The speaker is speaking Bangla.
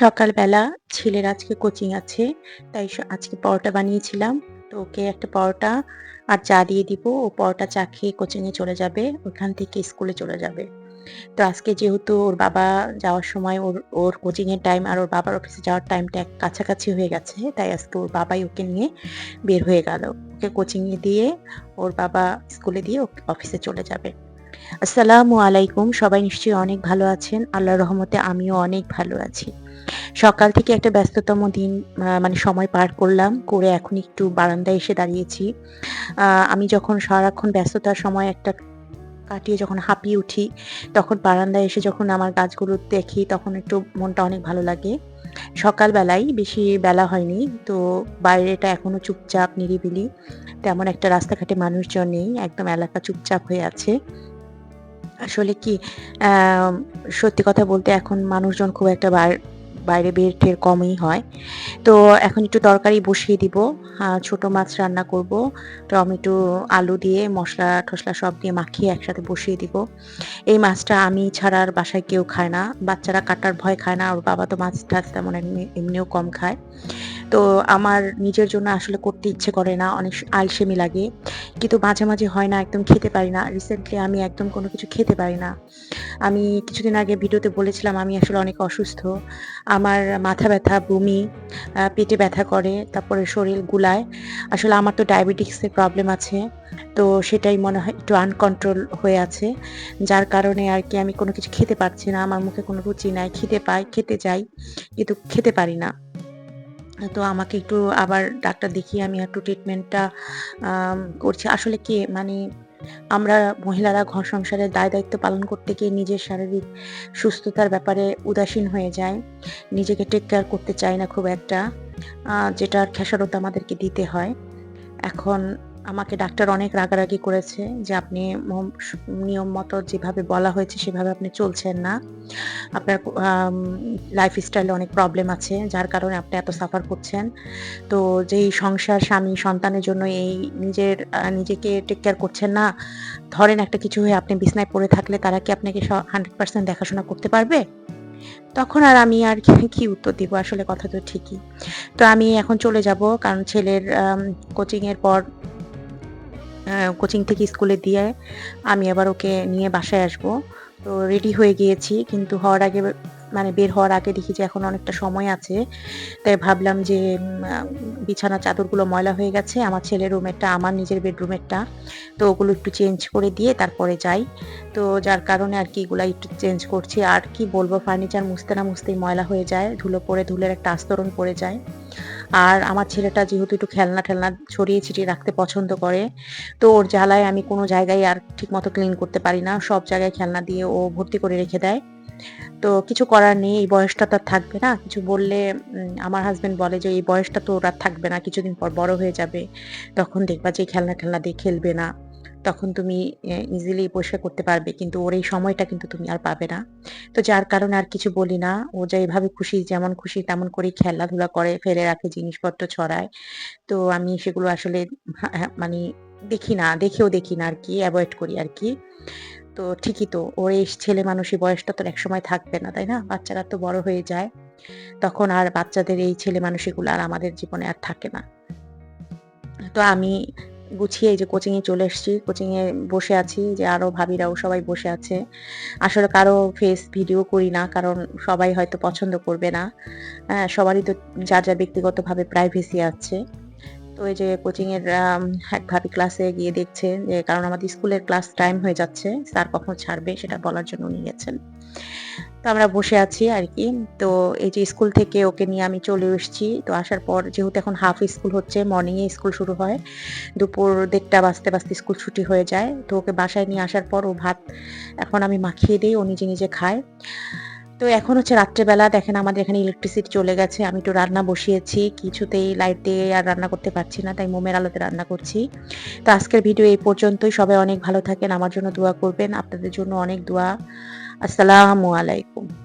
সকালবেলা ছেলের আজকে কোচিং আছে, তাই আজকে পরোটা বানিয়েছিলাম। তো ওকে একটা পরোটা আর চা দিয়ে দিব। ও পরোটা চা খেয়ে কোচিংয়ে চলে যাবে, ওখান থেকে স্কুলে চলে যাবে। তো আজকে যেহেতু ওর বাবা যাওয়ার সময় ওর ওর কোচিংয়ের টাইম আর ওর বাবার অফিসে যাওয়ার টাইমটা এক কাছাকাছি হয়ে গেছে, তাই আজকে ওর বাবাই ওকে নিয়ে বের হয়ে গেল। ওকে কোচিংয়ে দিয়ে ওর বাবা স্কুলে দিয়ে অফিসে চলে যাবে। আসসালামু আলাইকুম, সবাই নিশ্চয়ই অনেক ভালো আছেন। আল্লাহর রহমতে আমিও অনেক ভালো আছি। সকাল থেকে একটা ব্যস্ততম দিন মানে সময় পার করলাম, করে এখন একটু বারান্দায় এসে দাঁড়িয়েছি। আমি যখন সারাক্ষণ ব্যস্ততার সময় একটা কাটিয়ে যখন হাঁপিয়ে উঠি, তখন বারান্দায় এসে যখন আমার গাছগুলো দেখি, তখন একটু মনটা অনেক ভালো লাগে। সকালবেলায় বেশি বেলা হয়নি, তো বাইরেটা এখনও চুপচাপ, নিরিবিলি। তেমন একটা রাস্তাঘাটে মানুষজন নেই, একদম এলাকা চুপচাপ হয়ে আছে। আসলে কি সত্যি কথা বলতে এখন মানুষজন খুব একটা বার বাইরে বের টের কমই হয়। তো এখন একটু তরকারি বসিয়ে দিব। ছোট মাছ রান্না করব। টমেটো, আলু দিয়ে মশলা টসলা সব দিয়ে মাখিয়ে একসাথে বসিয়ে দিব। এই মাছটা আমি ছাড়া আর বাসায় কেউ খায় না। বাচ্চারা কাটার ভয় খায় না। ওর বাবা তো মাছ-টাছ তেমন এমনি এমনিও কম খায়। তো আমার নিজের জন্য আসলে করতে ইচ্ছে করে না। অনেক আলসেমি লাগে। কিন্তু মাঝে, মাঝে হয় না একদম খেতে পারি না। রিসেন্টলি আমি একদম কোনো কিছু খেতে পারি না। আমি কিছুদিন আগে ভিডিওতে বলেছিলাম আমি আসলে অনেক অসুস্থ। আমার মাথা ব্যথা, বমি, পেটে ব্যথা করে, তারপরে শরীর গুলায়। আসলে আমার তো ডায়াবেটিকসের প্রবলেম আছে। তো সেটাই মনে হয় একটু আনকন্ট্রোল হয়ে আছে। যার কারণে আর কি আমি কোনো কিছু খেতে পারছি না। আমার মুখে কোনো রুচি নাই। খেতে পাই খেতে যাই কিন্তু খেতে পারি না। তো আমাকে একটু আবার ডাক্তার দেখিয়ে আমি একটু ট্রিটমেন্টটা করছি। আসলে কি মানে আমরা মহিলারা ঘর সংসারের দায়-দায়িত্ব পালন করতে গিয়ে নিজের শারীরিক সুস্থতার ব্যাপারে উদাসীন হয়ে যায় নিজেকে টেক কেয়ার করতে চাই না খুব একটা। যেটার খেসারত আমাদেরকে দিতে হয়। এখন আমাকে ডাক্তার অনেক রাগারাগি করেছে যে, "আপনি নিয়ম মতো যেভাবে বলা হয়েছে সেভাবে আপনি চলছেন না। আপনার আম লাইফস্টাইলে অনেক প্রবলেম আছে। যার কারণে আপনি এত সাফার করছেন। তো যেই সংসার, স্বামী, সন্তানের জন্য এই নিজের নিজেকে টেক কেয়ার করছেন না। ধরেন একটা কিছু হয়ে আপনি বিছানায় পড়ে থাকলে তারা কি আপনাকে স 100% দেখাশোনা করতে পারবে?" তখন আর আমি আর কি, উত্তর দিব? আসলে কথা তো ঠিকই। তো আমি এখন চলে যাব। কারণ ছেলের কোচিংয়ের পর কোচিং থেকে স্কুলে দিয়ে আমি আবার ওকে নিয়ে বাসায় আসব। তো রেডি হয়ে গিয়েছি। কিন্তু হওয়ার আগে মানে বের হওয়ার আগে দেখি যে এখন অনেকটা সময় আছে। তাই ভাবলাম যে বিছানার চাদরগুলো ময়লা হয়ে গেছে। আমার ছেলের রুমেরটা, আমার নিজের বেডরুমেরটা। তো ওগুলো একটু চেঞ্জ করে দিয়ে তারপরে যাই। তো যার কারণে আর কি এগুলা একটু চেঞ্জ করছি। আর কি বলব ফার্নিচার মুছতে না মুছতেই ময়লা হয়ে যায়। ধুলো পড়ে ধুলের একটা আস্তরণ পড়ে যায়। আর আমার ছেলেটা যেহেতু একটু খেলনা ঠেলনা ছড়িয়ে ছিটিয়ে রাখতে পছন্দ করে। তো ওর জ্বালায় আমি কোনো জায়গায় আর ঠিকমতো ক্লিন করতে পারি না। সব জায়গায় খেলনা দিয়ে ও ভর্তি করে রেখে দেয়। তো কিছু করার নেই। এই বয়সটা তো থাকবে না। কিছু বললে আমার হাজব্যান্ড বলে যে, "এই বয়সটা তো ওরা থাকবে না। কিছুদিন পর বড় হয়ে যাবে। তখন দেখবা যে খেলনা খেলনা দিয়ে খেলবে না। তখন তুমি ইজিলি পরিষ্কার করতে পারবে। কিন্তু ওর এই সময়টা কিন্তু তুমি আর পাবে না।" তো যার কারণে আর কিছু বলি না। ও যেভাবে খুশি যেমন খুশি তেমন করেই খেলাধুলা করে, ফেলে রাখে, জিনিসপত্র ছড়ায়। তো আমি সেগুলো আসলে হ্যাঁ দেখি না, দেখেও দেখি না আর কি অ্যাভয়েড করি আর কি তো ঠিকই তো ওর এই ছেলে মানুষি বয়সটা তো একসময় থাকবে না, তাই না? বাচ্চারা তো বড় হয়ে যায়। তখন আর বাচ্চাদের এই ছেলে মানুষিগুলো আর আমাদের জীবনে আর থাকে না। তো আমি গুছিয়ে এই যে কোচিং এ চলে এসেছি। কোচিং এ বসে আছি যে আরও ভাবিরাও সবাই বসে আছে। আসলে কারও ফেস ভিডিও করি না। কারণ সবাই হয়তো পছন্দ করবে না। হ্যাঁ, সবারই তো যা যা ব্যক্তিগতভাবে প্রাইভেসি আছে। তো এই যে কোচিং এর আম এক ভাবি ক্লাসে গিয়ে দেখছে যে কারণ আমাদের স্কুলের ক্লাস টাইম হয়ে যাচ্ছে। স্যার কখন ছাড়বে সেটা বলার জন্য উনি গেছেন। তো আমরা বসে আছি আর কি তো এই যে স্কুল থেকে ওকে নিয়ে আমি চলে এসেছি। তো আসার পর যেহেতু এখন হাফ স্কুল হচ্ছে, মর্নিংয়ে স্কুল শুরু হয়। দুপুর দেড়টা বাজতে, বাজতে স্কুল ছুটি হয়ে যায়। তো ওকে বাসায় নিয়ে আসার পর ও ভাত এখন আমি মাখিয়ে দিই ও নিজে, নিজে খায়। তো এখন হচ্ছে রাত্রেবেলা দেখেন আমাদের এখানে ইলেকট্রিসিটি চলে গেছে। আমি একটু রান্না বসিয়েছি। কিছুতেই লাইট দিয়ে আর রান্না করতে পারছি না। তাই মোমের আলোতে রান্না করছি। তো আজকের ভিডিও এই পর্যন্তই। সবাই অনেক ভালো থাকেন। আমার জন্য দোয়া করবেন। আপনাদের জন্য অনেক দোয়া। আসসালামু আলাইকুম।